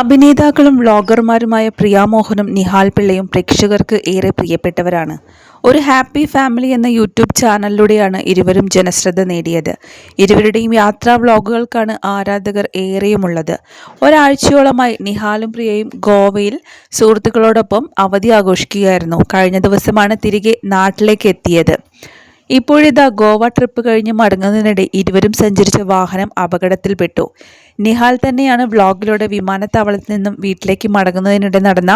അഭിനേതാക്കളും വ്ളോഗർമാരുമായ പ്രിയാമോഹനും നിഹാൽ പിള്ളയും പ്രേക്ഷകർക്ക് ഏറെ പ്രിയപ്പെട്ടവരാണ്. ഒരു ഹാപ്പി ഫാമിലി എന്ന യൂട്യൂബ് ചാനലിലൂടെയാണ് ഇരുവരും ജനശ്രദ്ധ നേടിയത്. ഇരുവരുടെയും യാത്രാ വ്ളോഗുകൾക്കാണ് ആരാധകർ ഏറെയുമുള്ളത്. ഒരാഴ്ചയോളമായി നിഹാലും പ്രിയയും ഗോവയിൽ സുഹൃത്തുക്കളോടൊപ്പം അവധി ആഘോഷിക്കുകയായിരുന്നു. കഴിഞ്ഞ ദിവസമാണ് തിരികെ നാട്ടിലേക്ക് എത്തിയത്. ഇപ്പോഴിതാ ഗോവ ട്രിപ്പ് കഴിഞ്ഞ് മടങ്ങുന്നതിനിടെ ഇരുവരും സഞ്ചരിച്ച വാഹനം അപകടത്തിൽപ്പെട്ടു. നിഹാൽ തന്നെയാണ് വ്ളോഗിലൂടെ വിമാനത്താവളത്തിൽ നിന്നും വീട്ടിലേക്ക് മടങ്ങുന്നതിനിടെ നടന്ന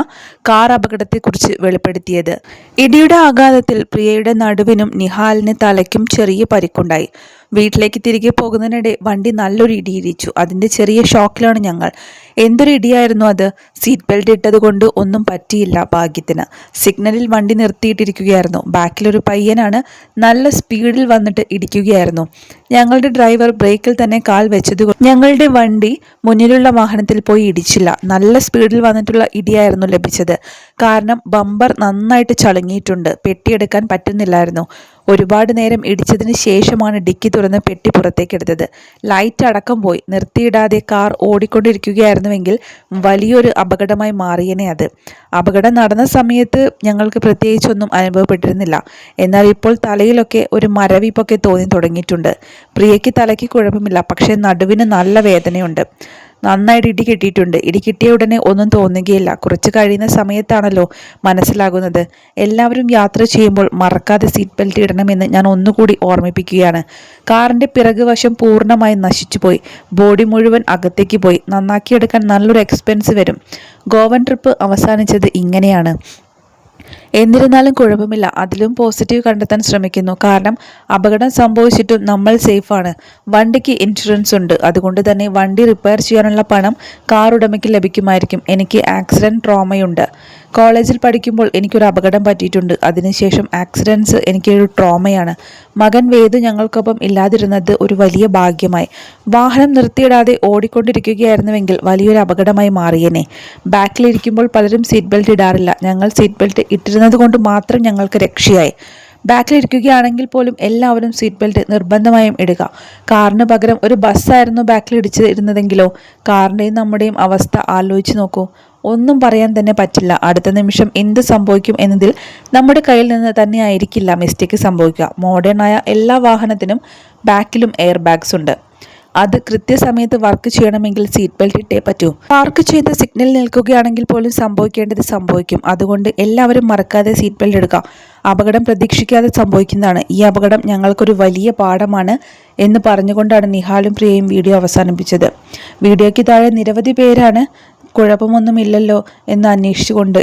കാർ അപകടത്തെക്കുറിച്ച് വെളിപ്പെടുത്തിയത്. ഇടിയുടെ ആഘാതത്തിൽ പ്രിയയുടെ നടുവിനും നിഹാലിന് തലയ്ക്കും ചെറിയ പരിക്കുണ്ടായി. വീട്ടിലേക്ക് തിരികെ പോകുന്നതിനിടെ വണ്ടി നല്ലൊരു ഇടിയിടിച്ചു അതിന്റെ ചെറിയ ഷോക്കിലാണ് ഞങ്ങൾ. എന്തൊരു ഇടിയായിരുന്നു അത്? സീറ്റ് ബെൽറ്റ് ഇട്ടത് കൊണ്ട് ഒന്നും പറ്റിയില്ല ഭാഗ്യത്തിന്. സിഗ്നലിൽ വണ്ടി നിർത്തിയിട്ടിരിക്കുകയായിരുന്നു. ബാക്കിലൊരു പയ്യനാണ് നല്ല സ്പീഡിൽ വന്നിട്ട് ഇടിക്കുകയായിരുന്നു. ഞങ്ങളുടെ ഡ്രൈവർ ബ്രേക്കിൽ തന്നെ കാൽ വെച്ചത് ഞങ്ങളുടെ വണ്ടി മുന്നിലുള്ള വാഹനത്തിൽ പോയി ഇടിച്ചില്ല. നല്ല സ്പീഡിൽ വന്നിട്ടുള്ള ഇടിയായിരുന്നു ലഭിച്ചത്. കാരണം ബമ്പർ നന്നായിട്ട് ചളുങ്ങിയിട്ടുണ്ട്. പെട്ടിയെടുക്കാൻ പറ്റുന്നില്ലായിരുന്നു. ഒരുപാട് നേരം ഇടിച്ചതിന് ശേഷമാണ് ഡിക്കി തുറന്ന് പെട്ടി പുറത്തേക്കെടുത്തത് ലൈറ്റ് അടക്കം പോയി. നിർത്തിയിടാതെ കാർ ഓടിക്കൊണ്ടിരിക്കുകയായിരുന്നുവെങ്കിൽ വലിയൊരു അപകടമായി മാറിയനെ അത്. അപകടം നടന്ന സമയത്ത് ഞങ്ങൾക്ക് പ്രത്യേകിച്ചൊന്നും അനുഭവപ്പെട്ടിരുന്നില്ല. എന്നാൽ ഇപ്പോൾ തലയിലൊക്കെ ഒരു മരവിപ്പൊക്കെ തോന്നി തുടങ്ങിയിട്ടുണ്ട്. പ്രിയയ്ക്ക് തലയ്ക്ക് കുഴപ്പമില്ല. പക്ഷേ നടുവിന് നല്ല വേദനയുണ്ട്. നന്നായിട്ട് ഇടി കിട്ടിയിട്ടുണ്ട്. ഇടി കിട്ടിയ ഉടനെ ഒന്നും തോന്നുകയില്ല. കുറച്ച് കഴിയുന്ന സമയത്താണല്ലോ മനസ്സിലാകുന്നത്. എല്ലാവരും യാത്ര ചെയ്യുമ്പോൾ മറക്കാതെ സീറ്റ് ബെൽറ്റ് ഇടണമെന്ന് ഞാൻ ഒന്നുകൂടി ഓർമ്മിപ്പിക്കുകയാണ്. കാറിന്റെ പിറകുവശം പൂർണമായി നശിച്ചുപോയി. ബോഡി മുഴുവൻ അകത്തേക്ക് പോയി. നന്നാക്കിയെടുക്കാൻ നല്ലൊരു എക്സ്പെൻസ് വരും. ഗോവൻ ട്രിപ്പ് അവസാനിച്ചത് ഇങ്ങനെയാണ്. എന്നിരുന്നാലും കുഴപ്പമില്ല. അതിലും പോസിറ്റീവ് കണ്ടെത്താൻ ശ്രമിക്കുന്നു. കാരണം അപകടം സംഭവിച്ചിട്ടും നമ്മൾ സേഫാണ് വണ്ടിക്ക് ഇൻഷുറൻസ് ഉണ്ട്. അതുകൊണ്ട് തന്നെ വണ്ടി റിപ്പയർ ചെയ്യാനുള്ള പണം കാർ ഉടമയ്ക്ക് ലഭിക്കുമായിരിക്കും. എനിക്ക് ആക്സിഡന്റ് ട്രോമയുണ്ട് കോളേജിൽ പഠിക്കുമ്പോൾ എനിക്കൊരു അപകടം പറ്റിയിട്ടുണ്ട്. അതിനുശേഷം ആക്സിഡൻസ് എനിക്കൊരു ട്രോമയാണ്. മകൻ വേദു ഞങ്ങൾക്കൊപ്പം ഇല്ലാതിരുന്നത് ഒരു വലിയ ഭാഗ്യമായി. വാഹനം നിർത്തിയിടാതെ ഓടിക്കൊണ്ടിരിക്കുകയായിരുന്നുവെങ്കിൽ വലിയൊരു അപകടമായി മാറിയേനെ. ബാക്കിലിരിക്കുമ്പോൾ പലരും സീറ്റ് ബെൽറ്റ് ഇടാറില്ല. ഞങ്ങൾ സീറ്റ് ബെൽറ്റ് ഇട്ടിരുന്നത് കൊണ്ട് മാത്രം ഞങ്ങൾക്ക് രക്ഷയായി. ബാക്കിലിരിക്കുകയാണെങ്കിൽ പോലും എല്ലാവരും സീറ്റ് ബെൽറ്റ് നിർബന്ധമായും ഇടുക. കാറിന് പകരം ഒരു ബസ്സായിരുന്നു ബാക്കിൽ ഇരുന്നതെങ്കിലോ കാറിന്റെയും നമ്മുടെയും അവസ്ഥ ആലോചിച്ച് നോക്കൂ. ഒന്നും പറയാൻ തന്നെ പറ്റില്ല. അടുത്ത നിമിഷം എന്ത് സംഭവിക്കും എന്നതിൽ നമ്മുടെ കയ്യിൽ നിന്ന് തന്നെയായിരിക്കില്ല മിസ്റ്റേക്ക് സംഭവിക്കുക. മോഡേണായ എല്ലാ വാഹനത്തിനും ബാക്കിലും എയർ ബാഗ്സ് ഉണ്ട്. അത് കൃത്യസമയത്ത് വർക്ക് ചെയ്യണമെങ്കിൽ സീറ്റ് ബെൽറ്റ് ഇട്ടേ പറ്റൂ. പാർക്ക് ചെയ്ത് സിഗ്നൽ നിൽക്കുകയാണെങ്കിൽ പോലും സംഭവിക്കേണ്ടത് സംഭവിക്കും. അതുകൊണ്ട് എല്ലാവരും മറക്കാതെ സീറ്റ് ബെൽറ്റ് എടുക്കുക അപകടം പ്രതീക്ഷിക്കാതെ സംഭവിക്കുന്നതാണ്. ഈ അപകടം ഞങ്ങൾക്കൊരു വലിയ പാഠമാണ് എന്ന് പറഞ്ഞുകൊണ്ടാണ് നിഹാലും പ്രിയയും വീഡിയോ അവസാനിപ്പിച്ചത്. വീഡിയോയ്ക്ക് താഴെ നിരവധി പേരാണ് കുഴപ്പമൊന്നുമില്ലല്ലോ എന്ന് അന്വേഷിച്ചുകൊണ്ട്